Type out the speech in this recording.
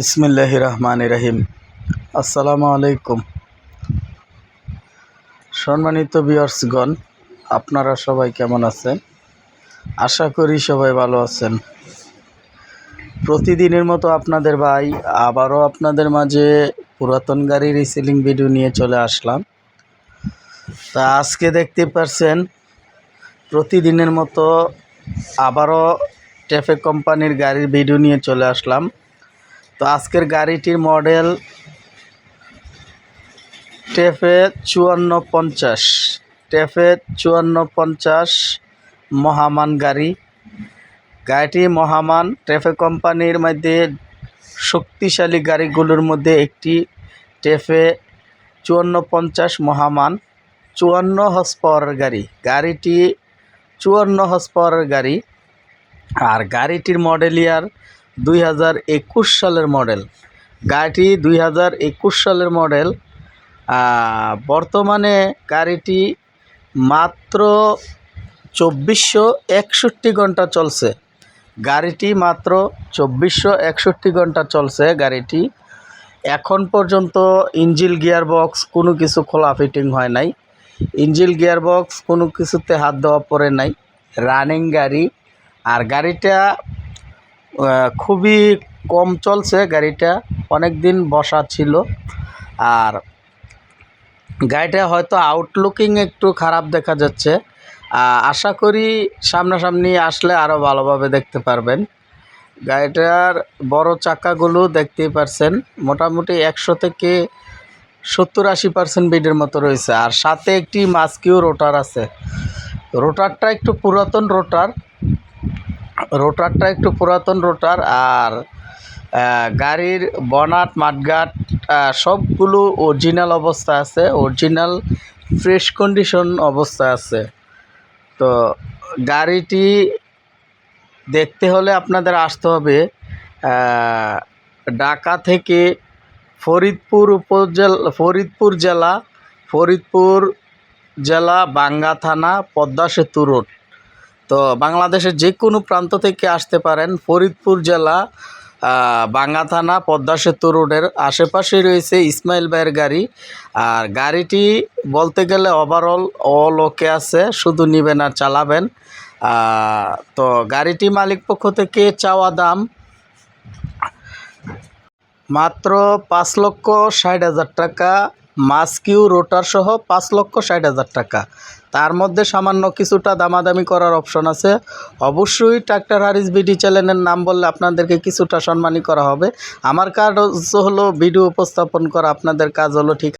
বিসমিল্লাহ রহমান রহিম আসসালামু আলাইকুম সম্মানিত বিয়ার্সগণ আপনারা সবাই কেমন আছেন? আশা করি সবাই ভালো আছেন। প্রতিদিনের মতো আপনাদের ভাই, আবারও আপনাদের মাঝে পুরাতন গাড়ির রিসেলিং ভিডিও নিয়ে চলে আসলাম। তা আজকে দেখতে পারছেন, প্রতিদিনের মতো আবারও টেফে কোম্পানির গাড়ির ভিডিও নিয়ে চলে আসলাম। তো আজকের গাড়িটির মডেল টেফে চুয়ান্ন পঞ্চাশ, টেফে চুয়ান্ন পঞ্চাশ মহামান গাড়ি। গাড়িটি মহামান টেফে কোম্পানির মধ্যে শক্তিশালী গাড়িগুলোর মধ্যে একটি টেফে চুয়ান্ন পঞ্চাশ মহামান চুয়ান্ন হর্স পাওয়ারের গাড়ি। গাড়িটি চুয়ান্ন হর্স গাড়ি। আর গাড়িটির মডেল ইয়ার দুই হাজার একুশ সালের মডেল। গাড়িটি দুই হাজার একুশ সালের মডেল। বর্তমানে গাড়িটি মাত্র চব্বিশশো একষট্টি ঘণ্টা চলছে। গাড়িটি মাত্র চব্বিশশো একষট্টি ঘণ্টা চলছে গাড়িটি। এখন পর্যন্ত ইঞ্জিল গিয়ার বক্স কোনো কিছু খোলা ফিটিং হয় নাই। ইঞ্জিল গিয়ার বক্স কোনো কিছুতে হাত দেওয়া পড়ে নাই। রানিং গাড়ি। আর গাড়িটা খুবই কম চলছে গাড়িটা। অনেক দিন বসা ছিল। আর গাড়িটা হয়তো আউটলুকিং একটু খারাপ দেখা যাচ্ছে। আশা করি সামনাসামনি আসলে আরও ভালোভাবে দেখতে পারবেন। গাড়িটার বড় চাকাগুলো দেখতেই পারছেন। মোটামুটি একশো থেকে সত্তর আশি পার্সেন্ট বিডের মতো রয়েছে। আর সাথে একটি মাস্কিও রোটার আছে। রোটারটা একটু পুরাতন রোটার রোটারটা একটু পুরাতন রোটার আর গাড়ির বনাট মাঠগাট আহ, সবগুলো অরিজিনাল অবস্থা আছে অরিজিনাল ফ্রেশ কন্ডিশন অবস্থা আছে। তো গাড়িটি দেখতে হলে আপনাদের আসতে হবে ঢাকা থেকে ফরিদপুর উপজেলা ফরিদপুর জেলা ফরিদপুর জেলা বাঙ্গা থানা পদ্মা সেতু রোড। তো বাংলাদেশের যে কোনো প্রান্ত থেকে আসতে পারেন ফরিদপুর জেলা বাঙ্গা থানা, পদ্মা সেতু রোডের আশেপাশে রয়েছে ইসমাইল ভাইয়ের গাড়ি। আর গাড়িটি বলতে গেলে ওভারঅল অল ওকে আছে, শুধু নেবেন আর চালাবেন। তো গাড়িটি মালিক পক্ষ থেকে চাওয়া দাম মাত্র পাঁচ লক্ষ ষাট হাজার টাকা। মাস্কিউ রোটার সহ পাঁচ লক্ষ ষাট হাজার টাকা। তার মধ্যে সামান্য কিছুটা দামাদামি করার অপশন আছে। অবশ্যই ট্রাক্টর হারিস বিডি চ্যানেলের নাম বললে আপনাদেরকে কিছুটা সম্মানী করা হবে। আমার কাজ হলো ভিডিও উপস্থাপন করা, আপনাদের কাজ হলো ঠিক